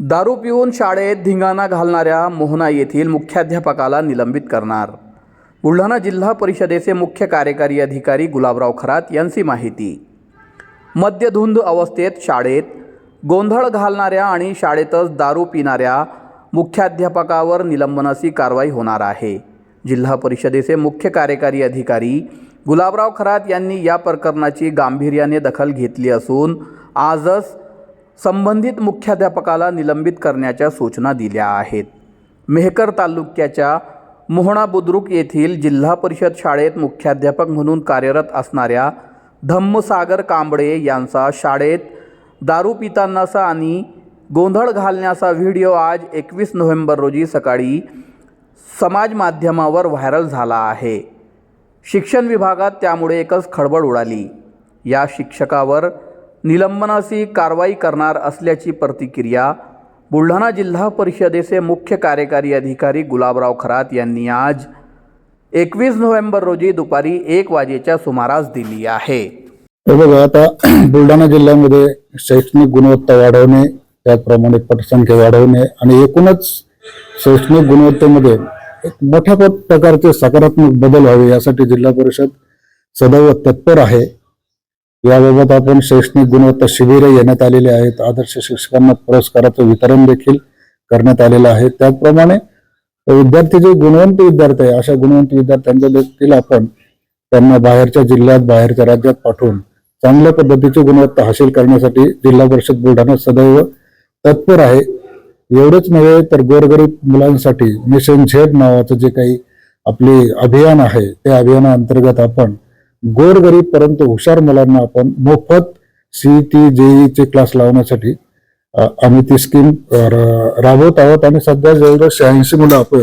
दारू पिऊन शाळेत धिंगाणा घालणाऱ्या मोहना येथील मुख्याध्यापकाला निलंबित करणार. बुलढाणा जिल्हा परिषदेचे मुख्य कार्यकारी अधिकारी गुलाबराव खरात यांची माहिती. मद्यधुंद अवस्थेत शाळेत गोंधळ घालणाऱ्या आणि शाळेतच दारू पिणाऱ्या मुख्याध्यापकावर निलंबनाची कारवाई होणार आहे. जिल्हा परिषदेचे मुख्य कार्यकारी अधिकारी गुलाबराव खरात यांनी या प्रकरणाची गांभीर्याने दखल घेतली असून आजच संबंधित मुख्याध्यापकाला निलंबित करण्याच्या सूचना दिल्या आहेत. मेहकर तालुक्याच्या मोहणा बुद्रुक येथील जिल्हा परिषद शाळेत मुख्याध्यापक म्हणून कार्यरत असणाऱ्या धम्मसागर कांबळे यांचा शाळेत दारू पितानाचा आणि गोंधळ घालण्याचा व्हिडिओ आज एकवीस नोव्हेंबर रोजी सकाळी समाज माध्यमावर व्हायरल झाला आहे. शिक्षण विभागात त्यामुळे एकच खळबळ उडाली. या शिक्षकावर निलंबनाची कारवाई करणार असल्याची प्रतिक्रिया बुलढाणा जिल्हा परिषदेचे मुख्य कार्यकारी अधिकारी गुलाबराव खरात यांनी आज एकवीस नोव्हेंबर रोजी दुपारी एक वाजेच्या सुमारास दिली आहे. बघा आता बुलढाणा जिल्ह्यामध्ये शैक्षणिक गुणवत्ता वाढवणे त्याचप्रमाणे पटसंख्या वाढवणे आणि एकूणच शैक्षणिक गुणवत्तेमध्ये एक मोठ्या प्रकारचे सकारात्मक बदल व्हावे यासाठी जिल्हा परिषद सदैव तत्पर आहे. याबाबत आपण शैक्षणिक गुणवत्ता शिबिरे घेण्यात आलेली आहेत. आदर्श शिक्षकांना पुरस्काराचं वितरण देखील करण्यात आलेलं आहे. त्याचप्रमाणे विद्यार्थी जे गुणवंत विद्यार्थी आहे अशा गुणवंत विद्यार्थ्यांच्या देखील आपण त्यांना बाहेरच्या जिल्ह्यात बाहेरच्या राज्यात पाठवून चांगल्या पद्धतीची गुणवत्ता हासिल करण्यासाठी जिल्हा परिषद बुलढाणा सदैव तत्पर आहे. एवढंच नव्हे तर गोरगरीब मुलांसाठी मिशन झेड नावाचं जे काही आपले अभियान आहे त्या अभियानाअंतर्गत आपण गोरगरीब परंतु हुशार मुलांना आपण मोफत सीईटी जेईचे क्लास लावण्यासाठी आम्ही ती स्कीम राबवत आहोत आणि सध्या जवळजवळ शहाऐंशी मुलं आपण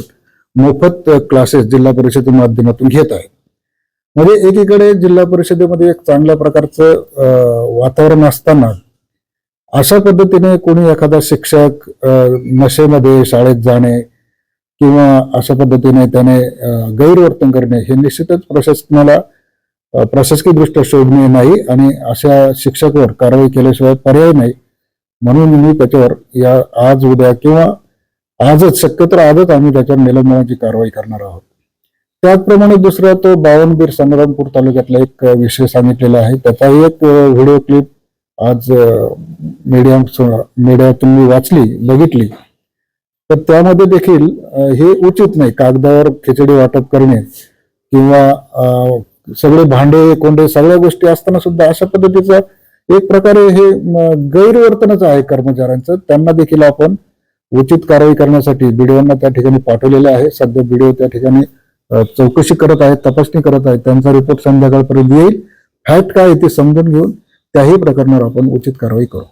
मोफत क्लासेस जिल्हा परिषदेच्या माध्यमातून घेत आहेत. म्हणजे एकीकडे जिल्हा परिषदेमध्ये एक चांगल्या प्रकारचं वातावरण असताना अशा पद्धतीने कोणी एखादा शिक्षक नशेमध्ये शाळेत जाणे किंवा अशा पद्धतीने त्याने गैरवर्तन करणे हे निश्चितच प्रशासनाला प्रशासकीय दृष्ट्या शोभनीय नाही आणि अशा शिक्षकावर कारवाई केल्याशिवाय पर्याय नाही. म्हणून मी त्याच्यावर या आज उद्या किंवा आजच शक्यतो आजच आम्ही त्याच्यावर निलंबनाची कारवाई करणार आहोत. त्याचप्रमाणे दुसरा तो बावनबीर संग्रामपूर तालुक्यातला एक विषय सांगितलेला आहे. त्याचाही एक व्हिडिओ क्लिप आज मीडिया मीडियातून मी वाचली बघितली. तर त्यामध्ये देखील हे उचित नाही कागदावर खिचडी वाटप करणे किंवा सगळे भांडे कोंडे सगळ्या गोष्टी असताना सुद्धा अशा पद्धतीचं एक प्रकारे हे गैरवर्तनच आहे कर्मचाऱ्यांचं. त्यांना देखील आपण उचित कारवाई करण्यासाठी बीडीओना त्या ठिकाणी पाठवलेलं आहे. सध्या बीडीओ त्या ठिकाणी चौकशी करत आहेत तपासणी करत आहेत. त्यांचा रिपोर्ट संध्याकाळपर्यंत येईल. फॅक्ट काय ते समजून घेऊन त्याही प्रकरणावर आपण उचित कारवाई करू.